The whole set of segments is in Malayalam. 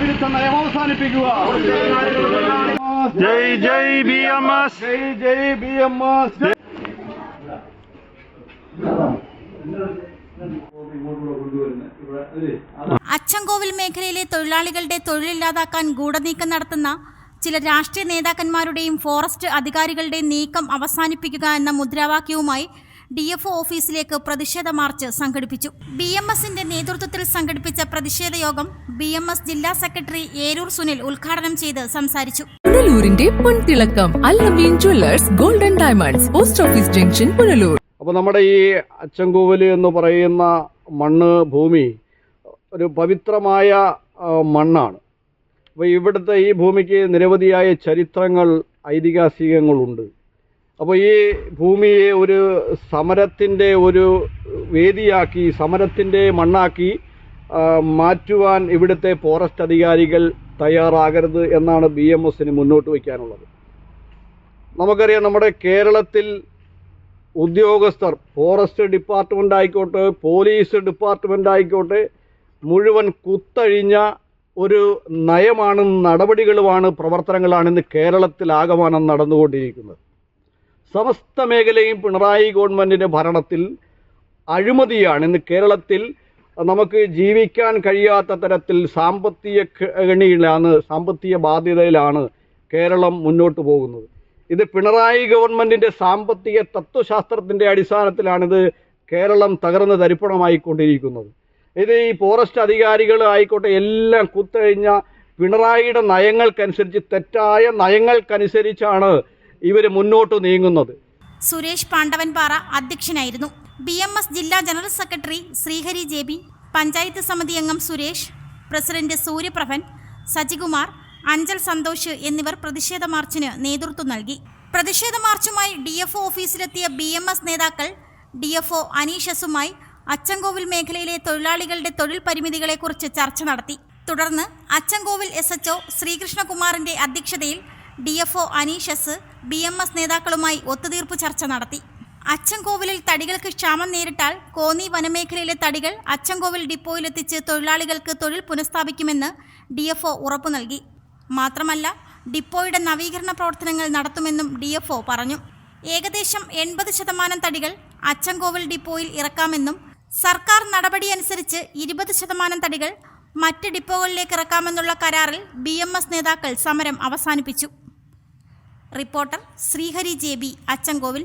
വിരുദ്ധ നയം അവസാനിപ്പിക്കുക. ജയ് ജയ് ബി എം എസ്. ജയ് ജയ് ബി എം എസ്. അച്ചൻകോവിൽ മേഖലയിലെ തൊഴിലാളികളുടെ തൊഴിലില്ലാതാക്കാൻ ഗൂഢനീക്കം നടത്തുന്ന ചില രാഷ്ട്രീയ നേതാക്കന്മാരുടെയും ഫോറസ്റ്റ് അധികാരികളുടെയും നീക്കം അവസാനിപ്പിക്കുക എന്ന മുദ്രാവാക്യവുമായി ഡി എഫ് ഓഫീസിലേക്ക് പ്രതിഷേധ മാർച്ച് സംഘടിപ്പിച്ചു. ബി എം എസിന്റെ നേതൃത്വത്തിൽ സംഘടിപ്പിച്ച പ്രതിഷേധ യോഗം ബി എം എസ് ജില്ലാ സെക്രട്ടറി ഏരൂർ സുനിൽ ഉദ്ഘാടനം ചെയ്ത് സംസാരിച്ചു. പുനലൂരിന്റെ പൊൻതിളക്കം Allameen jewellers golden diamonds post office junction Punalur. അപ്പോൾ നമ്മുടെ ഈ അച്ചൻകോവിൽ എന്ന് പറയുന്ന മണ്ണ് ഭൂമി ഒരു പവിത്രമായ മണ്ണാണ്. അപ്പോൾ ഇവിടുത്തെ ഈ ഭൂമിക്ക് നിരവധിയായ ചരിത്രങ്ങൾ ഐതിഹാസികങ്ങളുണ്ട്. അപ്പോൾ ഈ ഭൂമിയെ ഒരു സമരത്തിന്റെ ഒരു വേദിയാക്കി സമരത്തിന്റെ മണ്ണാക്കി മാറ്റുവാൻ ഇവിടുത്തെ ഫോറസ്റ്റ് അധികാരികൾ തയ്യാറാകരുത് എന്നാണ് ബി എം എസിന് മുന്നോട്ട് വയ്ക്കാനുള്ളത്. നമുക്കറിയാം നമ്മുടെ കേരളത്തിൽ ഉദ്യോഗസ്ഥർ ഫോറസ്റ്റ് ഡിപ്പാർട്ട്മെന്റ് ആയിക്കോട്ടെ പോലീസ് ഡിപ്പാർട്ട്മെന്റ് ആയിക്കോട്ടെ മുഴുവൻ കുത്തഴിഞ്ഞ ഒരു നയമാണ് നടപടികളുമാണ് പ്രവർത്തനങ്ങളാണ് ഇന്ന് കേരളത്തിൽ കേരളത്തിലാകമാനം നടന്നുകൊണ്ടിരിക്കുന്നത്. സമസ്ത മേഖലയും പിണറായി ഗവൺമെന്റിന്റെ ഭരണത്തിൽ അഴിമതിയാണ്. ഇന്ന് കേരളത്തിൽ നമുക്ക് ജീവിക്കാൻ കഴിയാത്ത തരത്തിൽ സാമ്പത്തിക കണിയിലാണ് സാമ്പത്തിക ബാധ്യതയിലാണ് കേരളം മുന്നോട്ട് പോകുന്നത്. ഇത് പിണറായി ഗവൺമെന്റിന്റെ സാമ്പത്തിക തത്വശാസ്ത്രത്തിന്റെ അടിസ്ഥാനത്തിലാണിത് കേരളം തകർന്ന് തരിപ്പണമായിക്കൊണ്ടിരിക്കുന്നത്. ഇത് ഈ ഫോറസ്റ്റ് അധികാരികൾ ആയിക്കോട്ടെ എല്ലാം കുത്തഴിഞ്ഞ പിണറായിയുടെ നയങ്ങൾക്കനുസരിച്ച് തെറ്റായ നയങ്ങൾക്കനുസരിച്ചാണ് ഇവർ മുന്നോട്ട് നീങ്ങുന്നത്. സുരേഷ് പാണ്ഡവൻപാറ അധ്യക്ഷനായിരുന്നു. ബി എം എസ് ജില്ലാ general secretary Sreehari J B panchayat സമിതി അംഗം സുരേഷ് പ്രസിഡന്റ് സൂര്യപ്രഭൻ സജികുമാർ അഞ്ചൽ സന്തോഷ് എന്നിവർ പ്രതിഷേധ മാർച്ചിന് നേതൃത്വം നൽകി. പ്രതിഷേധ മാർച്ചുമായി ഡി എഫ് ഓഫീസിലെത്തിയ ബി എം എസ് നേതാക്കൾ ഡി എഫ് ഒ അനീഷസുമായി അച്ചൻകോവിൽ മേഖലയിലെ തൊഴിലാളികളുടെ തൊഴിൽ പരിമിതികളെക്കുറിച്ച് ചർച്ച നടത്തി. തുടർന്ന് അച്ചൻകോവിൽ എസ് എച്ച് ഒ ശ്രീകൃഷ്ണകുമാറിന്റെ അധ്യക്ഷതയിൽ ഡി എഫ് ഒ അനീഷസ് ബി എം എസ് നേതാക്കളുമായി ഒത്തുതീർപ്പ് ചർച്ച നടത്തി. അച്ചൻകോവിലിൽ തടികൾക്ക് ക്ഷാമം നേരിട്ടാൽ കോന്നി വനമേഖലയിലെ തടികൾ അച്ചൻകോവിൽ ഡിപ്പോയിലെത്തിച്ച് തൊഴിലാളികൾക്ക് തൊഴിൽ പുനഃസ്ഥാപിക്കുമെന്ന് ഡി എഫ് ഒ ഉറപ്പു നൽകി. മാത്രമല്ല ഡിപ്പോയുടെ നവീകരണ പ്രവർത്തനങ്ങൾ നടത്തുമെന്നും ഡി എഫ് ഒ പറഞ്ഞു. ഏകദേശം എൺപത് ശതമാനം തടികൾ അച്ചൻകോവിൽ ഡിപ്പോയിൽ ഇറക്കാമെന്നും സർക്കാർ നടപടി അനുസരിച്ച് ഇരുപത് ശതമാനം തടികൾ മറ്റ് ഡിപ്പോകളിലേക്ക് ഇറക്കാമെന്നുള്ള കരാറിൽ ബി നേതാക്കൾ സമരം അവസാനിപ്പിച്ചു. Reporter Srihari J B Achankovil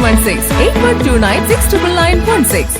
916 8129 69916.